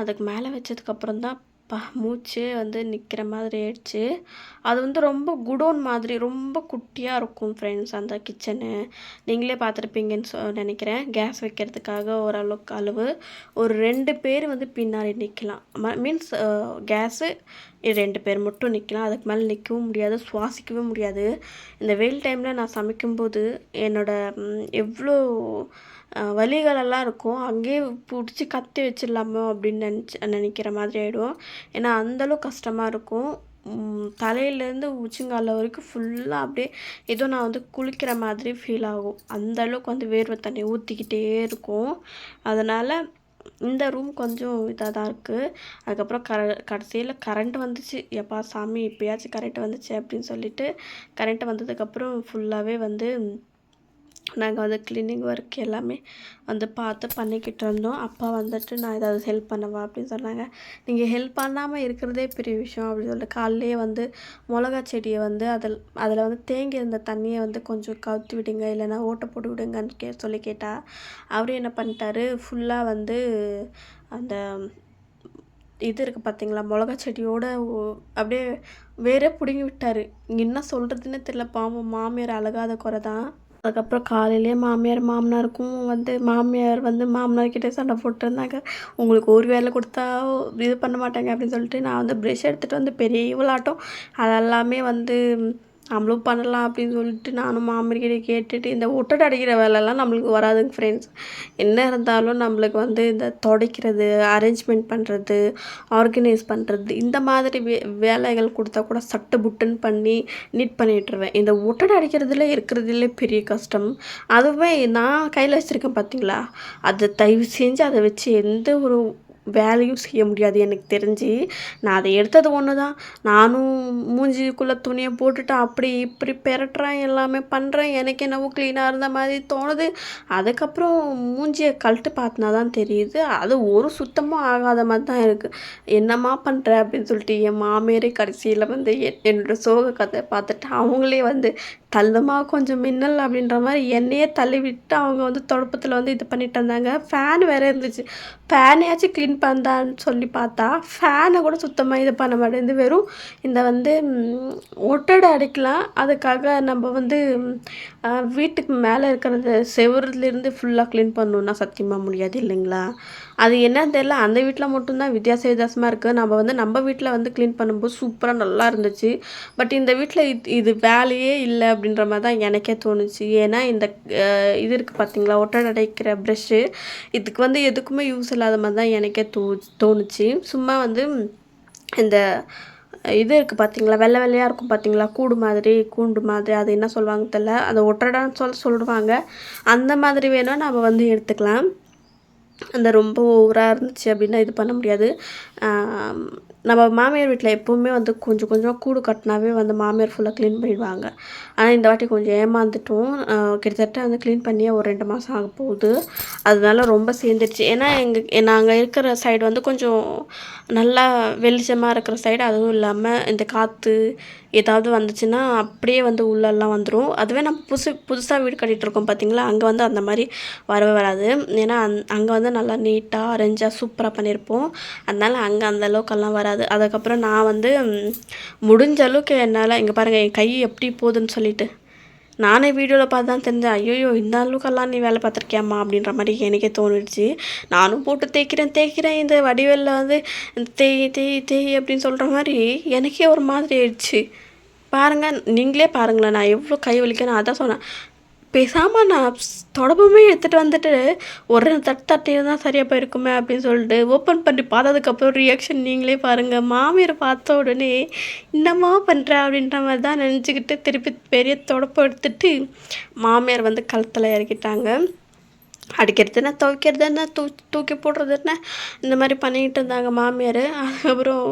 [SPEAKER 1] அதுக்கு மேலே வச்சதுக்கப்புறம் தான் அப்பா மூச்சு வந்து நிற்கிற மாதிரி ஆயிடுச்சு அது வந்து ரொம்ப குடோன் மாதிரி ரொம்ப குட்டியாக இருக்கும் ஃப்ரெண்ட்ஸ் அந்த கிச்சனு நீங்களே பார்த்துருப்பீங்கன்னு சொ நினைக்கிறேன் கேஸ் வைக்கிறதுக்காக ஓரளவுக்கு அளவு ஒரு ரெண்டு பேர் வந்து பின்னாடி நிற்கலாம் ம மீன்ஸ் கேஸு ரெண்டு பேர் மட்டும் நிற்கலாம் அதுக்கு மேலே நிற்கவும் முடியாது சுவாசிக்கவும் முடியாது இந்த வெயில் டைமில் நான் சமைக்கும்போது என்னோடய எவ்வளோ வலிகளெல்லாம் இருக்கும் அங்கேயே பிடிச்சி கத்தி வச்சிடலாமோ அப்படின்னு நினச்சி நினைக்கிற மாதிரி ஆகிடும் ஏன்னா அந்தளவு கஷ்டமாக இருக்கும் தலையிலேருந்து உச்சிங்கால வரைக்கும் ஃபுல்லாக அப்படியே ஏதோ நான் வந்து குளிக்கிற மாதிரி ஃபீல் ஆகும் அந்தளவுக்கு வந்து வேர்வை தண்ணி ஊற்றிக்கிட்டே இருக்கும் அதனால் இந்த ரூம் கொஞ்சம் இதாக தான் இருக்குது அதுக்கப்புறம் கர கடைசியில் கரண்ட் வந்துச்சு எப்பா சாமி இப்போயாச்சும் கரண்ட் வந்துச்சு அப்படின்னு சொல்லிட்டு கரண்ட் வந்ததுக்கப்புறம் ஃபுல்லாகவே வந்து நாங்கள் வந்து க்ளீனிங் ஒர்க் எல்லாமே வந்து பார்த்து பண்ணிக்கிட்டு இருந்தோம் அப்பா வந்துட்டு நான் ஏதாவது ஹெல்ப் பண்ணவா அப்படின்னு சொன்னாங்க நீங்கள் ஹெல்ப் பண்ணாமல் இருக்கிறதே பெரிய விஷயம் அப்படின்னு சொல்லிட்டு காலையிலே வந்து மிளகா செடியை வந்து அதில் அதில் வந்து தேங்கி இருந்த தண்ணியை வந்து கொஞ்சம் கவுத்து விடுங்க இல்லைனா ஓட்டை போட்டு விடுங்கன்னு கே சொல்லி கேட்டால் அவரும் என்ன பண்ணிட்டாரு ஃபுல்லாக வந்து அந்த இது இருக்குது பார்த்தீங்களா மிளகா செடியோட அப்படியே வேறே பிடுங்கி விட்டார் இங்கே என்ன சொல்கிறதுன்னு தெரியல பாம்பு மாமியார் அழகாத குறை தான் அதுக்கப்புறம் காலையிலே மாமியார் மாமனாருக்கும் வந்து மாமியார் வந்து மாமனார் கிட்டே சண்டை போட்டுருந்தாங்க உங்களுக்கு ஒரு வேலை கொடுத்தா இது பண்ண மாட்டாங்க அப்படின்னு சொல்லிட்டு நான் வந்து ப்ரெஷ் எடுத்துகிட்டு வந்து பெரிய விளாட்டம் அதெல்லாமே வந்து நம்மளும் பண்ணலாம் அப்படின்னு சொல்லிட்டு நானும் மாமியார்கிட்ட கேட்டுட்டு இந்த ஒட்டடை அடிக்கிற வேலைலாம் நம்மளுக்கு வராதுங்க ஃப்ரெண்ட்ஸ் என்ன இருந்தாலும் நம்மளுக்கு வந்து இந்த துடைக்கிறது அரேஞ்ச்மெண்ட் பண்ணுறது ஆர்கனைஸ் பண்ணுறது இந்த மாதிரி வே வேலைகள் கொடுத்தா கூட சட்டு புட்டுன்னு பண்ணி நீட் பண்ணிட்டுருவேன் இந்த ஒட்டடை அடிக்கிறதுல இருக்கிறதுல பெரிய கஷ்டம் அதுவே நான் கையில் வச்சுருக்கேன் பார்த்தீங்களா அதை தயவு செஞ்சு அதை வச்சு எந்த ஒரு வேலையும் செய்ய முடியாது எனக்கு தெரிஞ்சு நான் அதை எடுத்தது ஒன்று தான் நானும் மூஞ்சிக்குள்ளே துணியை போட்டுட்டு அப்படி இப்படி பெரட்டுறேன் எல்லாமே பண்ணுறேன் எனக்கு என்னவோ க்ளீனாக இருந்த மாதிரி தோணுது அதுக்கப்புறம் மூஞ்சியை கழட்டு பார்த்தினா தான் தெரியுது அது ஒரு சுத்தமும் ஆகாத மாதிரி தான் இருக்குது என்னம்மா பண்ணுற அப்படின்னு சொல்லிட்டு என் மாமியாரே கடைசியில் வந்து என்னோடய சோக கதை பார்த்துட்டு அவங்களே வந்து தள்ளுமா கொஞ்சம் மின்னல் அப்படின்ற மாதிரி என்னையே தள்ளி விட்டு அவங்க வந்து தொடப்பத்தில் வந்து இது பண்ணிட்டு இருந்தாங்க ஃபேன் வேறு இருந்துச்சு ஃபேனையாச்சும் க்ளீன் பண்ணுறான்னு சொல்லி பார்த்தா ஃபேனை கூட சுத்தமாக இது பண்ண மாட்டேங்குது வெறும் இந்த வந்து ஒட்டடை அடிக்கலாம் அதுக்காக நம்ம வந்து வீட்டுக்கு மேலே இருக்கிற செவருலேருந்து ஃபுல்லாக க்ளீன் பண்ணணுன்னா சத்தியமாக முடியாது இல்லைங்களா அது என்ன தெரியல அந்த வீட்டில் மட்டும்தான் வித்தியாச வித்தியாசமாக இருக்குது நம்ம வந்து நம்ம வீட்டில் வந்து க்ளீன் பண்ணும்போது சூப்பராக நல்லா இருந்துச்சு பட் இந்த வீட்டில் இது இது வேலையே இல்லை அப்படின்ற மாதிரி தான் எனக்கே தோணுச்சு ஏன்னா இந்த இது இருக்குது பார்த்தீங்களா ஒட்டை அடைக்கிற ப்ரெஷ்ஷு இதுக்கு வந்து எதுக்குமே யூஸ் இல்லாத மாதிரி தான் எனக்கே தோ தோணுச்சு சும்மா வந்து இந்த இது இருக்குது பார்த்தீங்களா வெள்ளை வெள்ளையாக இருக்கும் பார்த்தீங்களா கூடு மாதிரி கூண்டு மாதிரி அது என்ன சொல்லுவாங்க தெரில அந்த ஒட்டடான்னு சொல்ல சொல்லுவாங்க அந்த மாதிரி வேணால் நம்ம வந்து எடுத்துக்கலாம் அந்த ரொம்ப ஓவராக இருந்துச்சு அப்படின்னா இது பண்ண முடியாது நம்ம மாமியார் வீட்டில் எப்போவுமே வந்து கொஞ்சம் கொஞ்சமாக கூடு கட்டினாவே வந்து மாமியார் ஃபுல்லாக க்ளீன் பண்ணிடுவாங்க ஆனால் இந்த வாட்டி கொஞ்சம் ஏமாந்துட்டோம் கிட்டத்தட்ட வந்து க்ளீன் பண்ணியே ஒரு ரெண்டு மாதம் ஆக போகுது அதனால ரொம்ப சேர்ந்துருச்சு ஏன்னா எங்கள் நாங்கள் இருக்கிற சைடு வந்து கொஞ்சம் நல்லா வெளிச்சமாக இருக்கிற சைடு அதுவும் இல்லாமல் இந்த காற்று ஏதாவது வந்துச்சுன்னா அப்படியே வந்து உள்ளெல்லாம் வந்துடும் அதுவே நம்ம புதுசு புதுசாக வீடு கட்டிகிட்ருக்கோம் பார்த்திங்களா அங்கே வந்து அந்த மாதிரி வரவே வராது ஏன்னா அந் அங்கே வந்து நல்லா நீட்டாக அரேஞ்சாக சூப்பராக பண்ணியிருப்போம் அதனால் அங்கே அந்த அளவுக்கெல்லாம் வர வராது அதுக்கப்புறம் நான் வந்து முடிஞ்ச அளவுக்கு என்னால் இங்கே பாருங்கள் என் கை எப்படி போகுதுன்னு சொல்லிட்டு நானே வீடியோவில் பார்த்து தான் தெரிஞ்சேன் ஐயோயோ இந்த அளவுக்கெல்லாம் நீ வேலை பார்த்துருக்கியாம்மா அப்படின்ற மாதிரி எனக்கே தோணுடுச்சு நானும் போட்டு தேய்க்கிறேன் தேய்க்கிறேன் இந்த வடிவேலில் வந்து தேய் தேய் தேய் அப்படின்னு சொல்கிற மாதிரி எனக்கே ஒரு மாதிரி ஆயிடுச்சு பாருங்கள் நீங்களே பாருங்களேன் நான் எவ்வளோ கை வலிக்கணும் அதான் சொன்னேன் பேசாமல் நான் தொடப்பமே எடுத்துகிட்டு வந்துட்டு ஒரு தட்டு தான் சரியாக போயிருக்குமே அப்படின்னு சொல்லிட்டு ஓப்பன் பண்ணி பார்த்ததுக்கப்புறம் ரியாக்ஷன் நீங்களே பாருங்கள் மாமியார் பார்த்த உடனே என்னம்மா பண்ணுற அப்படின்ற மாதிரி தான் நினச்சிக்கிட்டு திருப்பி பெரிய தொடப்பம் எடுத்துகிட்டு மாமியார் வந்து களத்தில் இறக்கிட்டாங்க அடிக்கிறது என்ன துவைக்கிறது என்ன தூ தூக்கி போடுறது என்ன இந்த மாதிரி பண்ணிக்கிட்டு இருந்தாங்க மாமியார் அதுக்கப்புறம்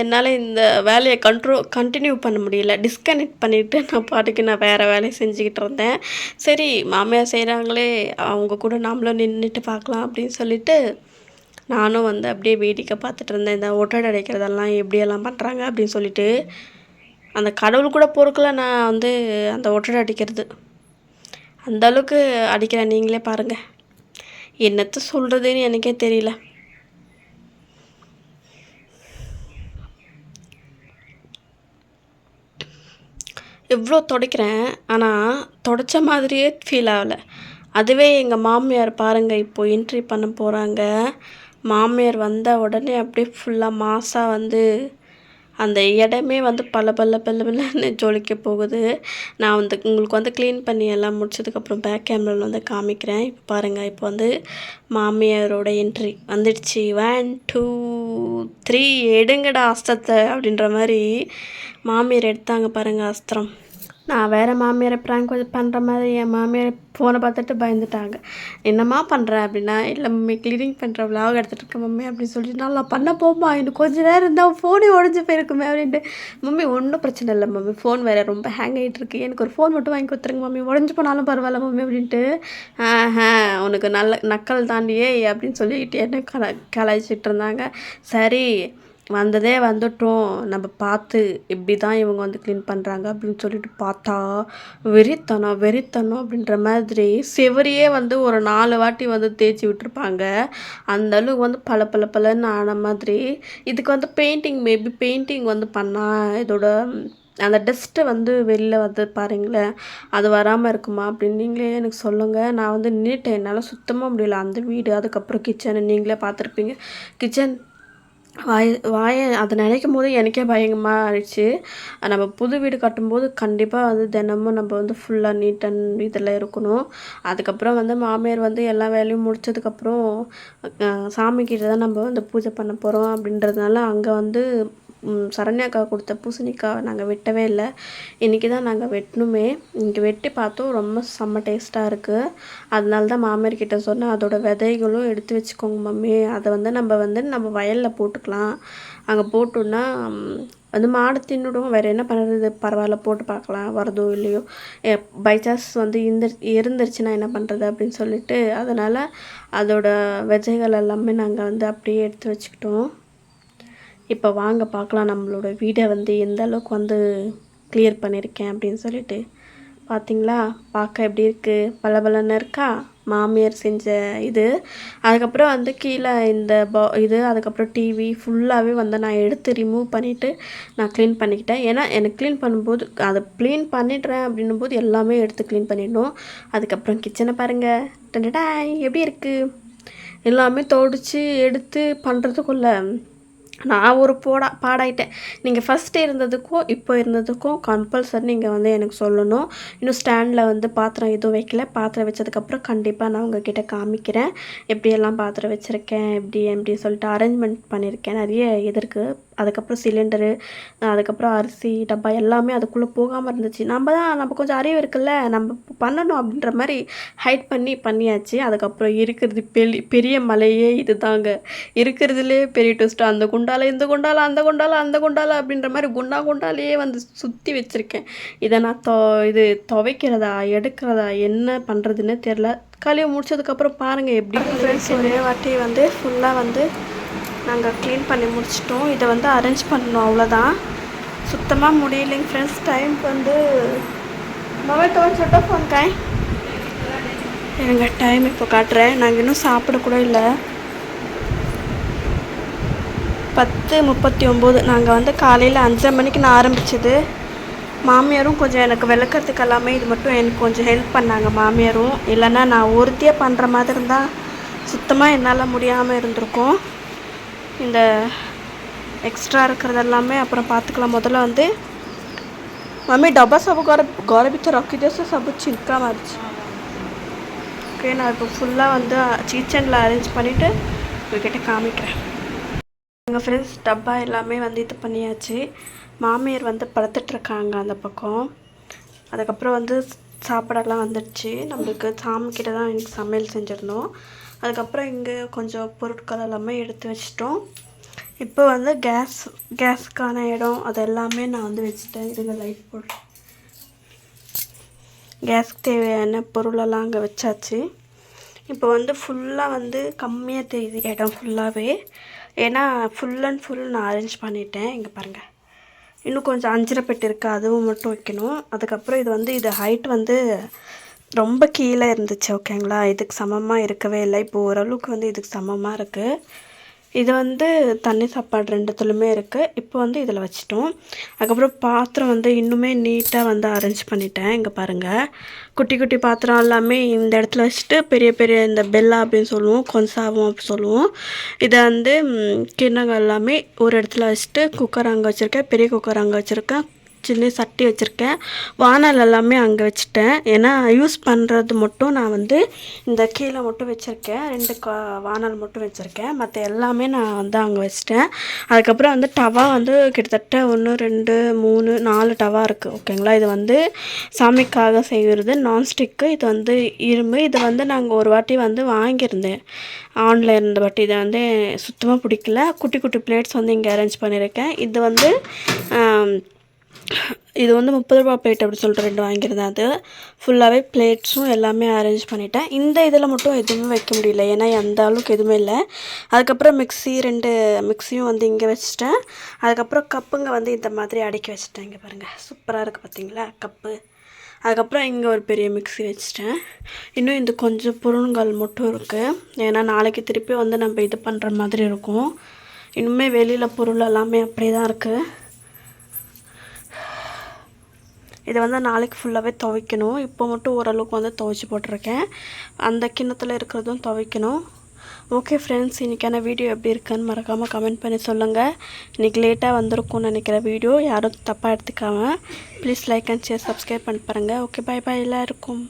[SPEAKER 1] என்னால் இந்த வேலையை கண்ட்ரோ கண்டினியூ பண்ண முடியல டிஸ்கனெக்ட் பண்ணிவிட்டு நான் பாட்டுக்கு நான் வேறு வேலையை செஞ்சுக்கிட்டு இருந்தேன் சரி மாமியார் செய்கிறாங்களே அவங்க கூட நாமளும் நின்றுட்டு பார்க்கலாம் அப்படின்னு சொல்லிட்டு நானும் வந்து அப்படியே வேடிக்கை பார்த்துட்டு இருந்தேன் இந்த ஒட்டடை அடைக்கிறதெல்லாம் எப்படியெல்லாம் பண்ணுறாங்க அப்படின்னு சொல்லிட்டு அந்த கடவுள் கூட பொறுக்கலை நான் வந்து அந்த ஒட்டடை அடிக்கிறது அந்தளவுக்கு அடிக்கிறேன் நீங்களே பாருங்கள் என்னத்தை சொல்கிறதுன்னு எனக்கே தெரியல இவ்வளோ துடைக்கிறேன் ஆனால் துடைச்ச மாதிரியே ஃபீல் ஆகலை அதுவே எங்கள் மாமியார் பாருங்கள் இப்போது என்ட்ரி பண்ண போகிறாங்க மாமியார் வந்த உடனே அப்படியே ஃபுல்லாக மாசாக வந்து அந்த இடமே வந்து பல பல பல்ல பல்லன்னு ஜொலிக்க போகுது நான் வந்து உங்களுக்கு வந்து க்ளீன் பண்ணி எல்லாம் முடிச்சதுக்கப்புறம் பேக் கேமராவில் வந்து காமிக்கிறேன் இப்போ பாருங்கள் இப்போ வந்து மாமியாரோட என்ட்ரி வந்துடுச்சு ஒன் டூ த்ரீ எடுங்கடா அஸ்தத்தை அப்படின்ற மாதிரி மாமியார் எடுத்தாங்க பாருங்கள் அஸ்திரம் நான் வேறு மாமியாரை ப்ராங்க் பண்ணுற மாதிரி என் மாமியார் ஃபோனை பார்த்துட்டு பயந்துட்டாங்க என்னம்மா பண்ணுறேன் அப்படின்னா இல்லை மம்மி க்ளீனிங் பண்ணுற விலாக் எடுத்துகிட்டு இருக்கேன் மம்மி அப்படின்னு சொல்லிட்டு நான் பண்ண போமா இன்னும் கொஞ்ச நேரம் இருந்தால் ஃபோனே உடஞ்சி போயிருக்குமே அப்படின்ட்டு மம்மி ஒன்றும் பிரச்சனை இல்லை மம்மி ஃபோன் வேறு ரொம்ப ஹேங் ஆகிட்டு இருக்கு எனக்கு ஒரு ஃபோன் மட்டும் வாங்கி கொடுத்துருங்க மம்மி உடஞ்சி போனாலும் பரவாயில்ல மம்மி அப்படின்ட்டு உனக்கு நல்ல நக்கல் தாண்டியே அப்படின்னு சொல்லிக்கிட்டு என்ன கல கலாய்ச்சிட்டு இருந்தாங்க சரி வந்ததே வந்துட்டோம் நம்ம பார்த்து இப்படி தான் இவங்க வந்து க்ளீன் பண்ணுறாங்க அப்படின்னு சொல்லிட்டு பார்த்தா வெறித்தனம் வெறித்தனம் அப்படின்ற மாதிரி செவரியே வந்து ஒரு நாலு வாட்டி வந்து தேய்ச்சி விட்டுருப்பாங்க அந்த அளவுக்கு வந்து பல பல பலன்னு ஆன மாதிரி இதுக்கு வந்து பெயிண்டிங் மேபி பெயிண்டிங் வந்து பண்ணால் இதோட அந்த டஸ்ட்டை வந்து வெளியில் வந்து பாருங்களேன் அது வராமல் இருக்குமா அப்படின்னு நீங்களே எனக்கு சொல்லுங்கள் நான் வந்து நீட்டை என்னால் சுத்தமாக முடியல அந்த வீடு அதுக்கப்புறம் கிச்சனை நீங்களே பார்த்துருப்பீங்க கிச்சன் வாய் வாயை அதை நினைக்கும் போது எனக்கே பயங்கரமாக ஆயிடுச்சு நம்ம புது வீடு கட்டும்போது கண்டிப்பாக வந்து தினமும் நம்ம வந்து ஃபுல்லாக நீட் அண்ட் இதில் இருக்கணும் அதுக்கப்புறம் வந்து மாமியார் வந்து எல்லா வேலையும் முடித்ததுக்கப்புறம் சாமிக்கிட்ட தான் நம்ம வந்து பூஜை பண்ண போகிறோம் அப்படின்றதுனால அங்கே வந்து சரண்யாக்கா கொடுத்த பூசணிக்காய் நாங்கள் வெட்டவே இல்லை இன்றைக்கி தான் நாங்கள் வெட்டணுமே இங்கே வெட்டி பார்த்தோம் ரொம்ப செம்ம டேஸ்ட்டாக இருக்குது அதனால தான் மாமியார்கிட்ட சொன்னேன் அதோடய விதைகளும் எடுத்து வச்சுக்கோங்க மம்மி அதை வந்து நம்ம வந்து நம்ம வயலில் போட்டுக்கலாம் அங்கே போட்டோன்னா வந்து மாடு தின்னுடும் வேறு என்ன பண்ணுறது பரவாயில்ல போட்டு பார்க்கலாம் வரதோ இல்லையோ பை சான்ஸ் வந்து இந்த இருந்துருச்சுன்னா என்ன பண்ணுறது அப்படின்னு சொல்லிட்டு அதனால் அதோடய விதைகள் எல்லாமே நாங்கள் வந்து அப்படியே எடுத்து வச்சுக்கிட்டோம் இப்போ வாங்க பார்க்கலாம் நம்மளோட வீடை வந்து எந்த அளவுக்கு வந்து கிளியர் பண்ணியிருக்கேன் அப்படின்னு சொல்லிட்டு பார்த்திங்களா பார்க்க எப்படி இருக்குது பளபளன்னு இருக்கா மாமியார் செஞ்ச இது அதுக்கப்புறம் வந்து கீழே இந்த பா இது அதுக்கப்புறம் டிவி ஃபுல்லாகவே வந்து நான் எடுத்து ரிமூவ் பண்ணிவிட்டு நான் க்ளீன் பண்ணிக்கிட்டேன் ஏன்னா எனக்கு க்ளீன் பண்ணும்போது அதை க்ளீன் பண்ணிடுறேன் அப்படின்னும் போது எல்லாமே எடுத்து க்ளீன் பண்ணிடணும் அதுக்கப்புறம் கிச்சனை பாருங்கள் டடாய் எப்படி இருக்குது எல்லாமே தோடிச்சு எடுத்து பண்ணுறதுக்குள்ளே நான் ஒரு போடா பாடாயிட்டேன் நீங்கள் ஃபஸ்ட்டு இருந்ததுக்கும் இப்போ இருந்ததுக்கும் கம்பல்சரி நீங்கள் வந்து எனக்கு சொல்லணும் இன்னும் ஸ்டாண்டில் வந்து பாத்திரம் எதுவும் வைக்கல பாத்திரம் வச்சதுக்கப்புறம் கண்டிப்பாக நான் உங்ககிட்ட காமிக்கிறேன் எப்படியெல்லாம் பாத்திரம் வச்சுருக்கேன் எப்படி எப்படி சொல்லிட்டு அரேஞ்ச்மெண்ட் பண்ணியிருக்கேன் நிறைய எதிர்க்கு அதுக்கப்புறம் சிலிண்டரு அதுக்கப்புறம் அரிசி டப்பா எல்லாமே அதுக்குள்ளே போகாமல் இருந்துச்சு நம்ம தான் நம்ம கொஞ்சம் அறிவு இருக்குல்ல நம்ம பண்ணணும் அப்படின்ற மாதிரி ஹைட் பண்ணி பண்ணியாச்சு அதுக்கப்புறம் இருக்கிறது பெரிய பெரிய மலையே இது தாங்க இருக்கிறதுலே பெரிய டூஸ்ட் அந்த குண்டால இந்த குண்டால அந்த குண்டால அந்த குண்டால அப்படின்ற மாதிரி குண்டா குண்டாலேயே வந்து சுற்றி வச்சுருக்கேன் இதை நான் தொ இது துவைக்கிறதா எடுக்கிறதா என்ன பண்ணுறதுன்னு தெரில களியை முடிச்சதுக்கப்புறம் பாருங்கள் எப்படி ஃப்ரெண்ட்ஸ் ஒரே வாட்டி வந்து ஃபுல்லாக வந்து நாங்கள் க்ளீன் பண்ணி முடிச்சிட்டோம் இதை வந்து அரேஞ்ச் பண்ணணும் அவ்வளோதான் சுத்தமாக முடியலைங்க ஃப்ரெண்ட்ஸ் டைம் வந்து மொபைல் தோச்சுட்டோம் போன்காய் எனக்கு டைம் இப்போ காட்டுறேன் நாங்கள் இன்னும் சாப்பிடக்கூட இல்லை பத்து முப்பத்தி ஒம்பது நாங்கள் வந்து காலையில் அஞ்சரை மணிக்கு நான் ஆரம்பித்தது மாமியாரும் கொஞ்சம் எனக்கு விளக்கத்துக்கு எல்லாமே இது மட்டும் எனக்கு கொஞ்சம் ஹெல்ப் பண்ணாங்க மாமியாரும் இல்லைன்னா நான் ஒருத்தியாக பண்ணுற மாதிரி இருந்தால் சுத்தமாக என்னால் முடியாமல் இருந்திருக்கும் இந்த எக்ஸ்ட்ரா இருக்கிறது எல்லாமே அப்புறம் பார்த்துக்கலாம் முதல்ல வந்து மம்மி டப்பா சபு கார గొరబిచ్చ రొక్క చేస్తే సబ్బు చిక్కా ஓகே நான் இப்போ ஃபுல்லாக வந்து கிச்சனில் அரேஞ்ச் பண்ணிவிட்டு உங்ககிட்ட காமிக்கிறேன் எங்கள் ஃப்ரெண்ட்ஸ் டப்பா எல்லாமே வந்து இது பண்ணியாச்சு மாமியார் வந்து படுத்துட்ருக்காங்க அந்த பக்கம் அதுக்கப்புறம் வந்து சாப்பாடெல்லாம் வந்துடுச்சு நம்மளுக்கு சாமிக்கிட்ட தான் எனக்கு சமையல் செஞ்சிருந்தோம் அதுக்கப்புறம் இங்கே கொஞ்சம் பொருட்கள் எல்லாமே எடுத்து வச்சிட்டோம் இப்போ வந்து கேஸ் கேஸுக்கான இடம் அது எல்லாமே நான் வந்து வச்சுட்டேன் இதுங்க லைட் போடுறேன் கேஸுக்கு தேவையான பொருளெல்லாம் அங்கே வச்சாச்சு இப்போ வந்து ஃபுல்லாக வந்து கம்மியாக தெரியுது இடம் ஃபுல்லாகவே ஏன்னா ஃபுல் அண்ட் ஃபுல் நான் அரேஞ்ச் பண்ணிட்டேன் இங்கே பாருங்கள் இன்னும் கொஞ்சம் பெட்டு இருக்குது அதுவும் மட்டும் வைக்கணும் அதுக்கப்புறம் இது வந்து இது ஹைட் வந்து ரொம்ப கீழே இருந்துச்சு ஓகேங்களா இதுக்கு சமமாக இருக்கவே இல்லை இப்போ ஓரளவுக்கு வந்து இதுக்கு சமமாக இருக்குது இது வந்து தண்ணி சாப்பாடு ரெண்டுத்துலையுமே இருக்குது இப்போ வந்து இதில் வச்சிட்டோம் அதுக்கப்புறம் பாத்திரம் வந்து இன்னுமே நீட்டாக வந்து அரேஞ்ச் பண்ணிட்டேன் இங்கே பாருங்கள் குட்டி குட்டி பாத்திரம் எல்லாமே இந்த இடத்துல வச்சுட்டு பெரிய பெரிய இந்த பெல்லா அப்படின்னு சொல்லுவோம் கொன்சாவும் அப்படின்னு சொல்லுவோம் இதை வந்து கிண்ணங்கள் எல்லாமே ஒரு இடத்துல வச்சுட்டு குக்கர் அங்கே வச்சுருக்கேன் பெரிய குக்கர் அங்கே வச்சுருக்கேன் சின்ன சட்டி வச்சுருக்கேன் வானல் எல்லாமே அங்கே வச்சுட்டேன் ஏன்னா யூஸ் பண்ணுறது மட்டும் நான் வந்து இந்த கீழே மட்டும் வச்சுருக்கேன் ரெண்டு கா வானல் மட்டும் வச்சுருக்கேன் மற்ற எல்லாமே நான் வந்து அங்கே வச்சுட்டேன் அதுக்கப்புறம் வந்து டவா வந்து கிட்டத்தட்ட ஒன்று ரெண்டு மூணு நாலு டவா இருக்குது ஓகேங்களா இது வந்து சாமிக்காக செய்கிறது நான்ஸ்டிக்கு இது வந்து இரும்பு இது வந்து நாங்கள் ஒரு வாட்டி வந்து வாங்கியிருந்தேன் ஆன்லைன் இருந்த வாட்டி இதை வந்து சுத்தமாக பிடிக்கல குட்டி குட்டி பிளேட்ஸ் வந்து இங்கே அரேஞ்ச் பண்ணியிருக்கேன் இது வந்து இது வந்து முப்பது ரூபா பிளேட் அப்படின்னு சொல்லிட்டு ரெண்டு வாங்கியிருந்தேன் அது ஃபுல்லாகவே பிளேட்ஸும் எல்லாமே அரேஞ்ச் பண்ணிட்டேன் இந்த இதில் மட்டும் எதுவுமே வைக்க முடியல ஏன்னா அந்த அளவுக்கு எதுவுமே இல்லை அதுக்கப்புறம் மிக்ஸி ரெண்டு மிக்ஸியும் வந்து இங்கே வச்சுட்டேன் அதுக்கப்புறம் கப்புங்க வந்து இந்த மாதிரி அடக்கி வச்சுட்டேன் இங்கே பாருங்கள் சூப்பராக இருக்குது பார்த்தீங்களா கப்பு அதுக்கப்புறம் இங்கே ஒரு பெரிய மிக்ஸி வச்சுட்டேன் இன்னும் இந்த கொஞ்சம் பொருள்கள் மட்டும் இருக்குது ஏன்னா நாளைக்கு திருப்பி வந்து நம்ம இது பண்ணுற மாதிரி இருக்கும் இன்னுமே வெளியில் பொருள் எல்லாமே அப்படியே தான் இருக்குது இதை வந்து நாளைக்கு ஃபுல்லாகவே துவைக்கணும் இப்போ மட்டும் ஓரளவுக்கு வந்து துவைச்சி போட்டிருக்கேன் அந்த கிண்ணத்தில் இருக்கிறதும் துவைக்கணும் ஓகே ஃப்ரெண்ட்ஸ் இன்றைக்கான வீடியோ எப்படி இருக்குன்னு மறக்காமல் கமெண்ட் பண்ணி சொல்லுங்கள் இன்றைக்கி லேட்டாக வந்திருக்கும்னு நினைக்கிற வீடியோ யாரும் தப்பாக எடுத்துக்காமல் please like and share subscribe பண்ணி பாருங்கள் ஓகே பாய் பாய் எல்லாம் இருக்கும்